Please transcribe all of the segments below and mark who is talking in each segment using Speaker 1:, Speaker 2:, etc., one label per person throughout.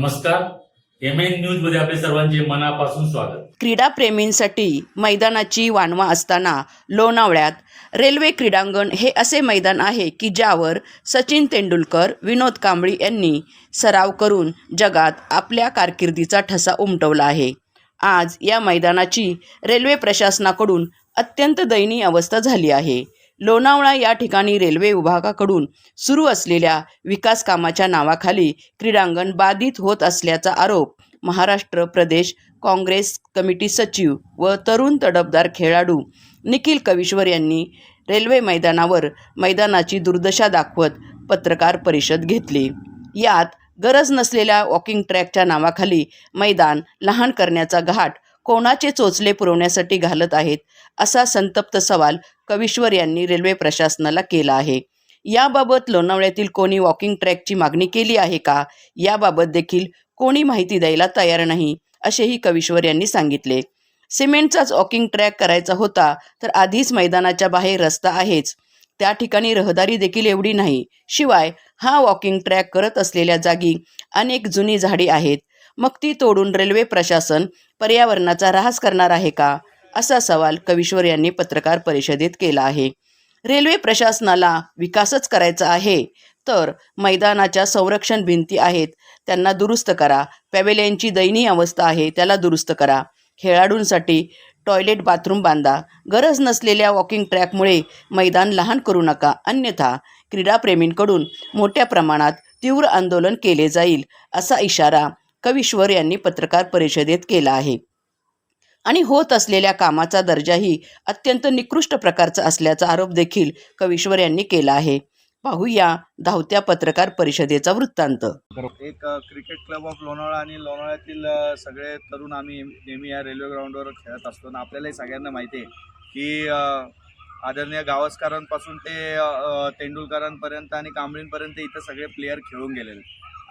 Speaker 1: नमस्कार. M N न्यूजमध्ये आपले सर्वांचे मनापासून स्वागत.
Speaker 2: क्रीडाप्रेमींसाठी मैदानाची वानवा असताना लोणावळ्यात रेल्वे क्रीडांगण हे असे मैदान आहे की ज्यावर सचिन तेंडुलकर विनोद कांबळी यांनी सराव करून जगात आपल्या कारकिर्दीचा ठसा उमटवला आहे. आज या मैदानाची रेल्वे प्रशासनाकडून अत्यंत दयनीय अवस्था झाली आहे. लोणावळा या ठिकाणी रेल्वे विभागाकडून सुरू असलेल्या विकास कामाच्या नावाखाली क्रीडांगण बाधित होत असल्याचा आरोप महाराष्ट्र प्रदेश काँग्रेस कमिटी सचिव व तरुण तडफदार खेळाडू निखिल कविश्वर यांनी रेल्वे मैदानावर मैदानाची दुर्दशा दाखवत पत्रकार परिषद घेतली. यात गरज नसलेल्या वॉकिंग ट्रॅकच्या नावाखाली मैदान लहान करण्याचा घाट कोणाचे चोचले पुरवण्यासाठी घालत आहेत असा संतप्त सवाल कविश्वर यांनी रेल्वे प्रशासनाला केला आहे. याबाबत लोणावळ्यातील कोणी वॉकिंग ट्रॅकची मागणी केली आहे का? याबाबत देखील कोणी माहिती द्यायला तयार नाही असेही कविश्वर यांनी सांगितले. सिमेंटचाच वॉकिंग ट्रॅक करायचा होता तर आधीच मैदानाच्या बाहेर रस्ता आहेच. त्या ठिकाणी रहदारी देखील एवढी नाही. शिवाय हा वॉकिंग ट्रॅक करत असलेल्या जागी अनेक जुनी झाडी आहेत. मग ती तोडून रेल्वे प्रशासन पर्यावरणाचा ऱ्हास करणार आहे का? असा सवाल कविश्वर यांनी पत्रकार परिषदेत केला आहे. रेल्वे प्रशासनाला विकासच करायचा आहे. तर मैदानाच्या संरक्षण भिंती आहेत. त्यांना दुरुस्त करा. पॅवेलियनची दयनीय अवस्था आहे. त्याला दुरुस्त करा. खेळाडूंसाठी टॉयलेट बाथरूम बांधा. गरज नसलेल्या वॉकिंग ट्रॅकमुळे मैदान लहान करू नका. अन्यथा क्रीडाप्रेमींकडून मोठ्या प्रमाणात तीव्र आंदोलन केले जाईल असा इशारा कविश्वर यांनी पत्रकार परिषदेत केला आहे. आणि होत असलेल्या कामाचा दर्जाही अत्यंत निकृष्ट प्रकारचा असल्याचा आरोप देखील कविश्वर यांनी केला आहे. पाहूया धावत्या पत्रकार परिषदेचा वृत्तांत.
Speaker 3: एक क्रिकेट क्लब ऑफ लोणावळा आणि लोणावळ्यातील सगळे तरुण आम्ही नेहमी या रेल्वे ग्राउंडवर खेळत असतो. आणि आपल्यालाही सगळ्यांना माहिती आहे की आदरणीय गावस्करांपासून ते तेंडुलकरांपर्यंत आणि कांबळींपर्यंत इथं सगळे प्लेयर खेळून गेलेले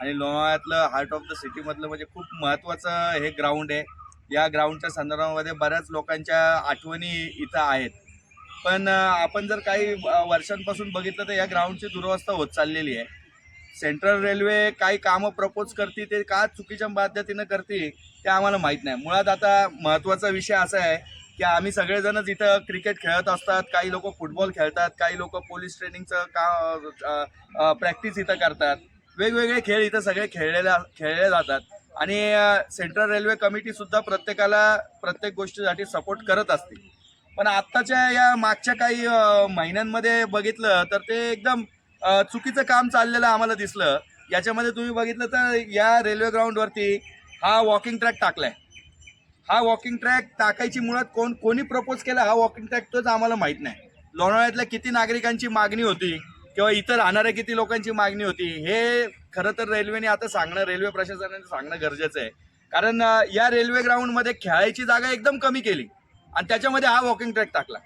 Speaker 3: आणि लोणावळ्यातलं हार्ट ऑफ द सिटीमधलं म्हणजे खूप महत्त्वाचं हे ग्राउंड आहे. या ग्राउंडच्या संदर्भामध्ये बऱ्याच लोकांच्या आठवणी इथं आहेत. पण आपण जर काही वर्षांपासून बघितलं तर या ग्राउंडची दुरवस्था होत चाललेली आहे. सेंट्रल रेल्वे काही कामं प्रपोज करते ते का चुकीच्या पद्धतीनं करते ते आम्हाला माहीत नाही. मुळात आता महत्त्वाचा विषय असा आहे की आम्ही सगळेजणच इथं क्रिकेट खेळत असतात काही लोक फुटबॉल खेळतात काही लोक पोलीस ट्रेनिंगचं का प्रॅक्टिस इथं करतात. वेगवेगळे खेळ इथं सगळे खेळलेल्या खेळले जातात. आणि सेंट्रल रेल्वे कमिटीसुद्धा प्रत्येकाला प्रत्येक गोष्टीसाठी सपोर्ट करत असते. पण आत्ताच्या या मागच्या काही महिन्यांमध्ये बघितलं तर ते एकदम चुकीचं काम चाललेलं आम्हाला दिसलं. याच्यामध्ये तुम्ही बघितलं तर या रेल्वे ग्राउंडवरती हा वॉकिंग ट्रॅक टाकलाय. हा वॉकिंग ट्रॅक टाकायची मुळात कोण कोणी प्रपोज केला हा वॉकिंग ट्रॅक तोच आम्हाला माहीत नाही. लोणावळ्यातल्या किती नागरिकांची मागणी होती किंवा इतर राहणाऱ्या किती लोकांची मागणी होती हे खरं तर रेल्वेने आता सांगणं रेल्वे प्रशासनाने सांगणं गरजेचं आहे. कारण या रेल्वे ग्राउंडमध्ये खेळायची जागा एकदम कमी केली आणि त्याच्यामध्ये हा वॉकिंग ट्रॅक टाकला.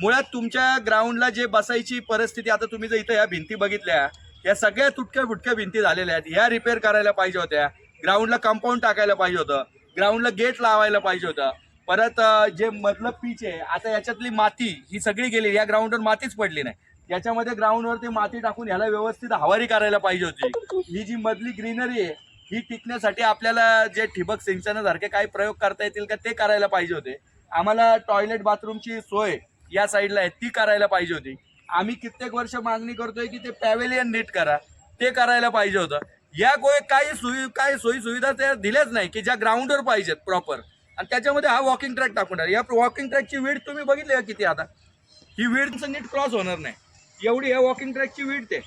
Speaker 3: मुळात तुमच्या ग्राउंडला जे बसायची परिस्थिती आता तुम्ही जर इथं या भिंती बघितल्या या सगळ्या तुटक्या फुटक्या भिंती झालेल्या आहेत ह्या रिपेअर करायला पाहिजे होत्या ग्राउंडला कंपाऊंड टाकायला पाहिजे होतं ग्राउंडला गेट लावायला पाहिजे होतं परत जे मधलं पीच आहे आता याच्यातली माती ही सगळी गेली या ग्राउंडवर मातीच पडली नाही. याच्यामध्ये ग्राउंडवरती माती टाकून ह्याला व्यवस्थित हवारी करायला पाहिजे होती. ही जी मधली ग्रीनरी आहे ही टिकण्यासाठी आपल्याला जे ठिबक सिंचनासारखे काही प्रयोग करता येतील का ते करायला पाहिजे होते. आम्हाला टॉयलेट बाथरूमची सोय या साईडला आहे ती करायला पाहिजे होती. आम्ही कित्येक वर्ष मागणी करतोय की ते पॅवेलियन नीट करा ते करायला पाहिजे होतं. या गोय काही सोयी काही सोयी सुविधा त्या दिल्याच नाही की ज्या ग्राउंडवर पाहिजेत प्रॉपर आणि त्याच्यामध्ये हा वॉकिंग ट्रॅक टाकून या वॉकिंग ट्रॅकची वीड तुम्ही बघितली का किती आता? ही वीडचं नीट क्रॉस होणार नाही. एवढी या वॉकिंग ट्रॅकची वीड ते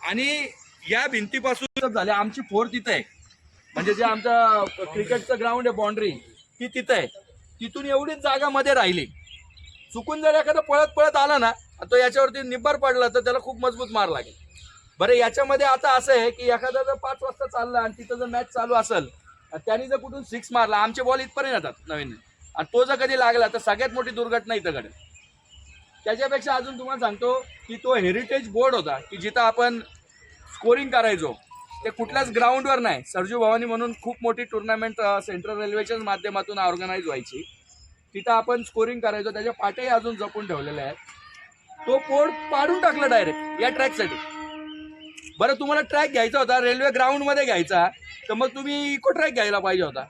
Speaker 3: आणि या भिंतीपासून झाले. आमची फोर तिथं आहे. म्हणजे जे आमचा क्रिकेटचं ग्राउंड आहे बाउंड्री ती तिथं आहे. तिथून एवढीच जागा मध्ये राहिली. चुकून जर एखादा पळत पळत आला ना तो याच्यावरती निब्बर पडला तर त्याला खूप मजबूत मार लागेल. बरं याच्यामध्ये आता असं आहे की एखादा जर पाच वाजता चालला आणि तिथं जर मॅच चालू असेल आणि त्याने जर कुठून सिक्स मारला आमचे बॉल इथपर्यंत येतात नवीन. आणि तो जर कधी लागला तर सगळ्यात मोठी दुर्घटना इथं घडेल. त्याच्यापेक्षा अजून तुम्हाला सांगतो की तो हेरिटेज बोर्ड होता की जिथं आपण स्कोरिंग करायचो. ते कुठल्याच ग्राउंडवर नाही. सरजू भवानी म्हणून खूप मोठी टुर्नामेंट सेंट्रल रेल्वेच्याच माध्यमातून ऑर्गनाईज व्हायची. तिथं आपण स्कोरिंग करायचो. त्याच्या पाट्याही अजून जपून ठेवलेल्या आहेत. तो पोर्ड पाडून टाकला डायरेक्ट या ट्रॅकसाठी
Speaker 4: बरं तुम्हाला ट्रॅक घ्यायचा होता. रेल्वे ग्राउंडमध्ये घ्यायचा. तर मग तुम्ही इको ट्रॅक घ्यायला पाहिजे होता.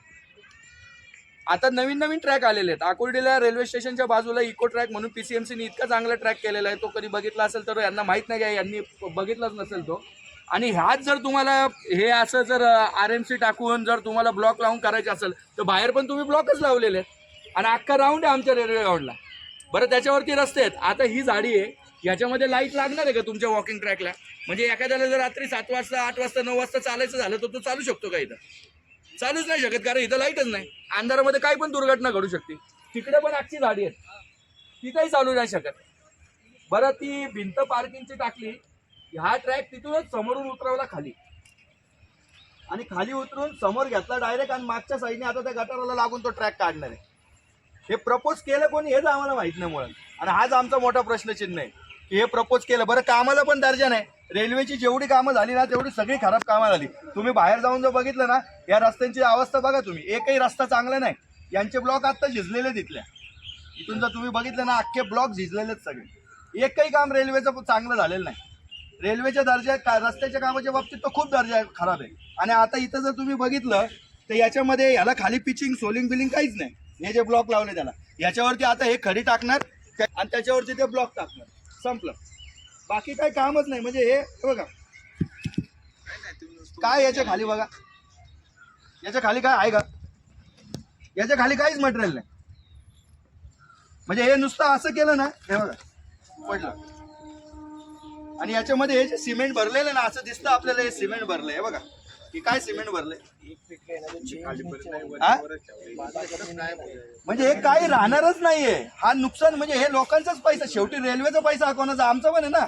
Speaker 4: आता नवीन नवीन ट्रॅक आलेले आहेत. आकुर्डीला रेल्वे स्टेशनच्या बाजूला इको ट्रॅक म्हणून पीसीएमसीने इतका चांगला ट्रॅक केलेला आहे. तो कधी बघितला असेल तर यांना माहीत नाही काय यांनी बघितलाच नसेल तो. आणि ह्यात जर तुम्हाला हे असं जर आर एम सी टाकून जर तुम्हाला ब्लॉक लावून करायचं असेल तर बाहेर पण तुम्ही ब्लॉकच लावलेले आहेत. आणि अख्खा राऊंड आहे आमच्या रेल्वे ग्राउंडला बरं त्याच्यावरती रस्ते आहेत. आता ही झाडी आहे. याच्यामध्ये लाइट लागणार आहे का तुमच्या वॉकिंग ट्रॅकला म्हणजे एखाद्याला जर रात्री सात वाजता आठ वाजता नऊ वाजता चालायचं झालं तर तो चालू शकतो का इथं? चालूच नाही शकत कारण इथं लाईटच नाही. अंधारामध्ये काही पण दुर्घटना घडू शकते. तिकडे पण आजची झाडी आहेत. ती काही चालू नाही शकत. बरं ती भिंत पार्किंगची टाकली ह्या ट्रॅक तिथूनच समोरून उतरवला खाली.
Speaker 3: आणि खाली उतरून समोर घेतला डायरेक्ट आणि मागच्या साईडने आता त्या गटाराला लागून तो ट्रॅक काढणार आहे. हे प्रपोज केलं कोणी हेच आम्हाला माहीत नाही मुळात. आणि हाच आमचा मोठा प्रश्नचिन्ह आहे. की हे प्रपोज केलं. बरं कामाला पण दर्जा नाही. रेल्वेची जेवढी कामं झाली ना तेवढी सगळी खराब कामं झाली तुम्ही बाहेर जाऊन जर बघितलं ना या रस्त्यांची अवस्था बघा तुम्ही. एकही रस्ता चांगला नाही. यांचे ब्लॉक आत्ता झिजलेले तिथल्या. इथून जर तुम्ही बघितलं ना अख्खे ब्लॉक झिजलेलेच सगळे. एकही काम रेल्वेचं चांगलं झालेलं नाही. रेल्वेच्या दर्जा का रस्त्याच्या कामाच्या बाबतीत तर खूप दर्जा खराब आहे. आणि आता इथं जर तुम्ही बघितलं तर याच्यामध्ये याला खाली पिचिंग सोलिंग बिलिंग काहीच नाही. हे जे ब्लॉक लावले त्याला. याच्यावरती आता हे खडी टाकणार आणि त्याच्यावरती ते ब्लॉक टाकणार. संपलं. बाकी काही कामच नाही. म्हणजे हे बघा. काय याच्या खाली बघा. याच्या खाली काय आहे का? याच्या खाली काहीच मटेरियल नाही. म्हणजे हे नुसतं असं केलं ना हे बघा. पडलं. आणि याच्यामध्ये हे जे सिमेंट भरलेलं ना असं दिसतं आपल्याला हे सिमेंट भरलं हे बघा. की काय सिमेंट भरलंय हा? म्हणजे हे काही राहणारच नाहीये. हा नुकसान म्हणजे हे लोकांचाच पैसा शेवटी रेल्वेचा पैसा हा कोणाचा? आमचा पण आहे ना.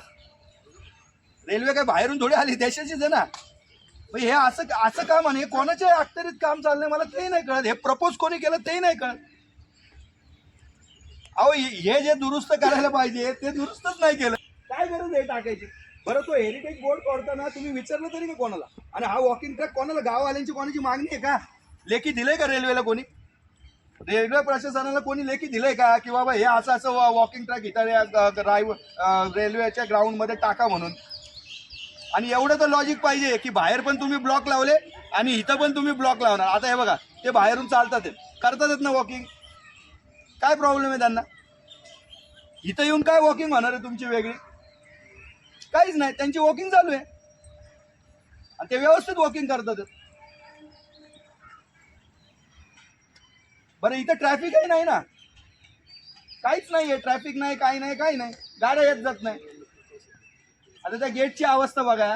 Speaker 3: रेल्वे काय बाहेरून थोडी आली देशाचीच आहे ना. मग हे असं असं काम आणि हे कोणाच्या अखत्यारीत काम चाललंय मला तेही नाही कळत. हे प्रपोज कोणी केलं तेही नाही कळत. अहो हे हे जे दुरुस्त करायला पाहिजे ते दुरुस्तच नाही केलं. काय गरज आहे टाकायची? बरं तो हेरिटेज बोर्ड करताना तुम्ही विचारलं तरी का कोणाला? आणि हा वॉकिंग ट्रॅक कोणाला? गाववाल्यांची कोणाची मागणी आहे का? लेखी दिलंय का रेल्वेला कोणी? रेल्वे प्रशासनाला कोणी लेखी दिलंय का? की बाबा हे असं असं वॉकिंग ट्रॅक इथं ड्रायव्ह रेल्वेच्या ग्राउंडमध्ये टाका म्हणून. आणि एवढं तर लॉजिक पाहिजे की बाहेर पण तुम्ही ब्लॉक लावले आणि इथं पण तुम्ही ब्लॉक लावणार. आता हे बघा ते बाहेरून चालतात करतातच ना वॉकिंग काय प्रॉब्लेम आहे त्यांना? इथं येऊन काय वॉकिंग होणार आहे तुमची वेगळी? काहीच नाही त्यांची वॉकिंग चालू आहे. आणि ते व्यवस्थित वॉकिंग करतात. बरं इथं ट्रॅफिकही नाही ना. काहीच नाही आहे ट्रॅफिक नाही काही नाही काही नाही. गाड्या येत जात नाही. आता त्या गेटची अवस्था बघा.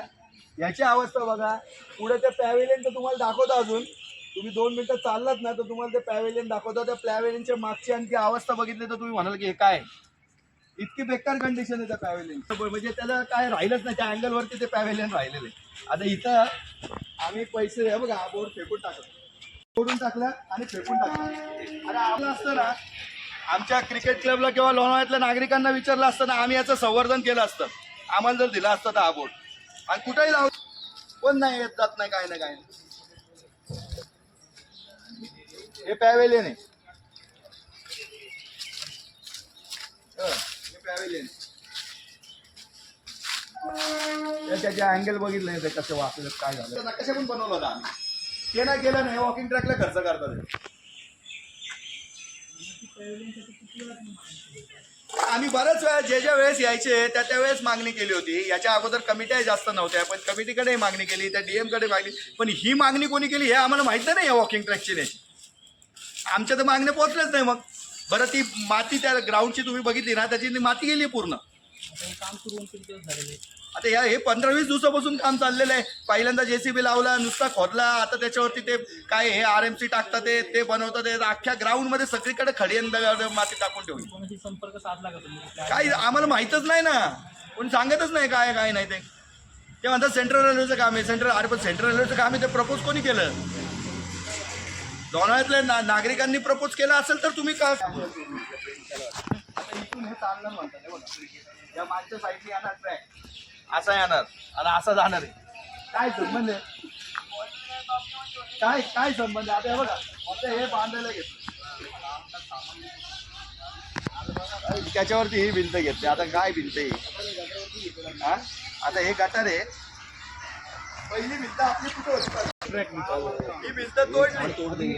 Speaker 3: याची अवस्था बघा. पुढे त्या पॅवेलियन तर तुम्हाला दाखवतो अजून. तुम्ही दोन मिनटं चाललात ना तर तुम्हाला ते पॅवेलियन दाखवतो. त्या पॅवेलियनच्या मागची आणखी अवस्था बघितली तर तुम्ही म्हणाल की हे काय? आहे? इतकी बेकार कंडिशन आहे त्या पॅव्हेलियन म्हणजे त्याला काय राहिलंच नाही त्या अँगलवरती ते पॅव्हेलियन राहिलेले आता इथं आम्ही पैसे हे बघा हा बोर्ड फेकून टाकला. फोडून टाकला आणि फेकून टाकला. अरे आपलं असतं ना आमच्या क्रिकेट क्लबला किंवा लोणावळ्यातल्या नागरिकांना विचारलं असतं ना आम्ही याचं संवर्धन केलं असतं. आम्हाला जर दिला असतं तर हा बोर्ड आणि कुठेही लावून कोण नाही येत जात नाही काय नाही काय नाही. हे पॅवेलियन आहे. हे पॅवेलियन त्याचे अँगल बघितलं ते कसं वाचलं काय झालं कशा पण बनवलं होतं आम्ही. ते नाही केलं नाही वॉकिंग ट्रॅकला खर्च करतात आम्ही बऱ्याच वेळा जे ज्या वेळेस यायचे त्या त्या वेळेस मागणी केली होती. याच्या अगोदर कमिट्याही जास्त नव्हत्या पण कमिटीकडे मागणी केली त्या डीएमकडे मागणी. पण ही मागणी कोणी केली हे आम्हाला माहीत नाही या वॉकिंग ट्रॅकची नाही आमच्या तर मागण्या पोहोचल्याच नाही मग. बरं ती माती त्या ग्राउंडची तुम्ही बघितली ना त्याची माती गेली पूर्ण. आता या हे पंधरा वीस दिवसापासून काम चाललेलं आहे. पहिल्यांदा जेसीबी लावला नुसता खोदला आता त्याच्यावरती ते काय हे आर एम सी टाकतात ते ते बनवतात ते अख्ख्या ग्राउंडमध्ये सगळीकडे खडी आणि दगड माती टाकून ठेवली.
Speaker 1: कोणाशी संपर्क साधला का तुम्ही?
Speaker 3: काय आम्हाला माहीतच नाही ना. कोणी सांगतच नाही काय काय नाही ते. ते म्हणतात सेंट्रल रेल्वेचं काम आहे सेंट्रल अरे पण सेंट्रल रेल्वेचं काम आहे ते प्रपोज कोणी केलं? दोनाळ्यातल्या ना नागरिकांनी प्रपोज केलं असेल तर तुम्ही का इथून हे चालणार म्हणतात हे बघा. या मागच्या साईडने येणार ट्रॅक असा येणार आणि असा जाणार आहे काय संबंध आहे काय काय संबंध आहे? आता हे बघा आता हे बांधायला घेतलं त्याच्यावरती ही भिंत घेतली आता काय भिंत आहे? हा आता हे गटार आहे पहिली भिंत आपली कुठे होती? ही भिंत तोडली.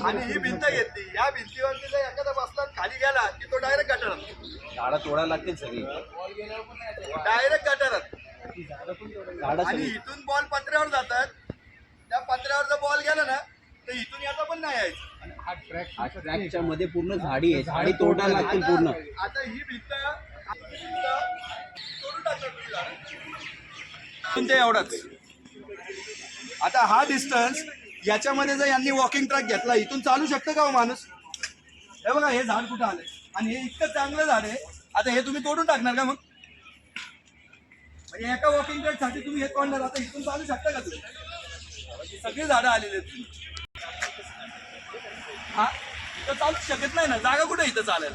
Speaker 3: आणि ही भिंत घेतली. या भिंतीवरती जर एखादा बसला खाली गेला की तो डायरेक्ट गटारात
Speaker 5: झाडं तोडायला लागतील सगळी.
Speaker 3: डायरेक्ट गटारात
Speaker 5: झाडं
Speaker 3: आणि इथून बॉल पत्र्यावर जातात. त्या पत्र्यावर जर बॉल गेला ना तर इथून याचा पण नाही यायचं.
Speaker 5: हा ट्रॅकच्या मध्ये पूर्ण झाडी आहे. झाडी तोडायला लागतील पूर्ण.
Speaker 3: आता ही भिंत भिंत तोडून टाकतात ते एवढंच? आता हा डिस्टन्स याच्यामध्ये जर यांनी वॉकिंग ट्रॅक घेतला इथून चालू शकतं का हो माणूस? हे बघा हे झाड कुठं आलंय? आणि हे इतकं चांगलं झाड आहे. आता हे तुम्ही तोडून टाकणार का मग? म्हणजे एका वॉकिंग ट्रॅकसाठी तुम्ही हे तोडणार आता इथून चालू शकता का तुम्ही? सगळी झाडं आलेली आहेत. तुम्ही हा इथं चालू शकत नाही ना. जागा कुठे इथं चालेल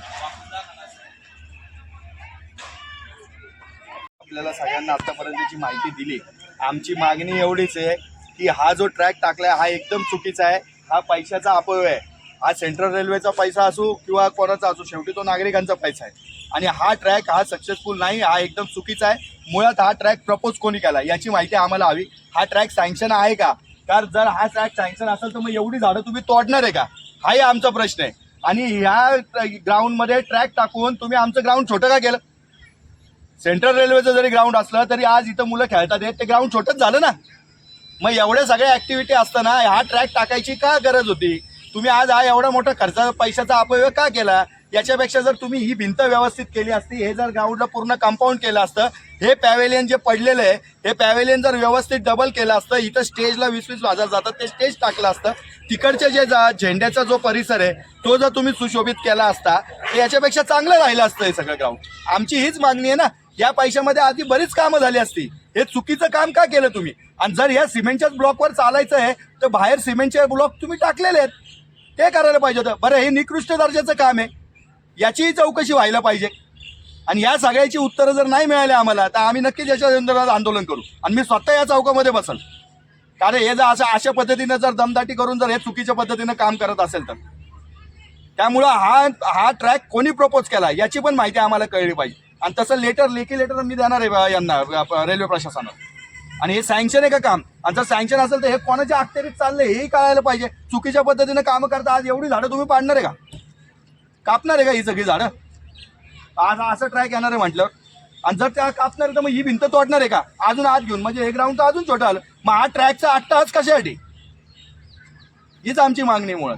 Speaker 3: आपल्याला सगळ्यांना आतापर्यंतची माहिती दिली. आमची मागणी एवढीच आहे की हा जो ट्रॅक टाकलाय हा एकदम चुकीचा आहे. हा पैशाचा अपव्यय आहे. हा सेंट्रल रेल्वेचा पैसा असो किंवा कोणाचा असो शेवटी तो नागरिकांचा पैसा आहे. आणि हा ट्रॅक हा सक्सेसफुल नाही हा एकदम चुकीचा आहे. मुळात हा ट्रॅक प्रपोज कोणी केला? याची माहिती आम्हाला हवी. हा ट्रॅक सँक्शन आहे का? कारण जर हा ट्रॅक सँक्शन असेल तर मग एवढी झाडं तुम्ही तोडणार आहे का? हाही आमचा प्रश्न आहे. आणि ह्या ग्राउंडमध्ये ट्रॅक टाकून तुम्ही आमचं ग्राउंड छोटं का केलं? सेंट्रल रेल्वेचं जरी ग्राउंड असलं तरी आज इथं मुलं खेळतात ते ग्राउंड छोटंच झालं ना? मग एवढ्या सगळ्या ऍक्टिव्हिटी असताना हा ट्रॅक टाकायची का गरज होती? तुम्ही आज हा एवढा मोठा खर्च पैशाचा अपव्यय का केला? याच्यापेक्षा जर तुम्ही ही भिंत व्यवस्थित केली असती हे जर ग्राउंडला पूर्ण कंपाऊंड केलं असतं हे पॅवेलियन जे पडलेलं आहे हे पॅवेलियन जर व्यवस्थित डबल केलं असतं इथं स्टेजला वीस वीस हजार जातात ते स्टेज टाकलं असतं. तिकडचे जे जा- झेंड्याचा जो परिसर आहे तो जर तुम्ही सुशोभित केला असता तर याच्यापेक्षा चांगलं राहिलं असतं हे सगळं ग्राउंड आमची हीच मागणी आहे ना या पैशामध्ये आधी बरीच कामं झाली असती. हे चुकीचं काम का केलं तुम्ही? आणि जर या सिमेंटच्याच ब्लॉकवर चालायचं आहे तर बाहेर सिमेंटचे ब्लॉक तुम्ही टाकलेले आहेत. ते करायला पाहिजे होतं. बरं हे निकृष्ट दर्जाचं काम आहे. याचीही चौकशी व्हायला पाहिजे. आणि या सगळ्याची उत्तरं जर नाही मिळाली आम्हाला तर आम्ही नक्कीच याच्या संदर्भात आंदोलन करू. आणि मी स्वतः या चौकामध्ये बसल. कारण हे जर असं अशा पद्धतीनं जर दमदाटी करून जर हे चुकीच्या पद्धतीनं काम करत असेल तर. त्यामुळं हा हा ट्रॅक कोणी प्रपोज केला याची पण माहिती आम्हाला कळली पाहिजे. आणि तसं लेटर लेखी लेटर मी देणार आहे बा यांना रेल्वे प्रशासनाला. आणि हे सँक्शन आहे का काम? आणि जर सँक्शन असेल तर हे कोणाच्या अखत्यारीत चाललंय हेही कळायला पाहिजे. चुकीच्या पद्धतीनं कामं करता आज एवढी झाडं तुम्ही पाडणार आहे का? कापणार आहे का ही सगळी झाडं? आज असं ट्रॅक येणार आहे म्हटलं. आणि जर त्या कापणार तर मग ही भिंत तोडणार आहे का? अजून आत घेऊन. म्हणजे हे ग्राउंड तर अजून छोटं आलं. मग हा ट्रॅकचा आठ तास कशासाठी? हीच आमची मागणी मुळात.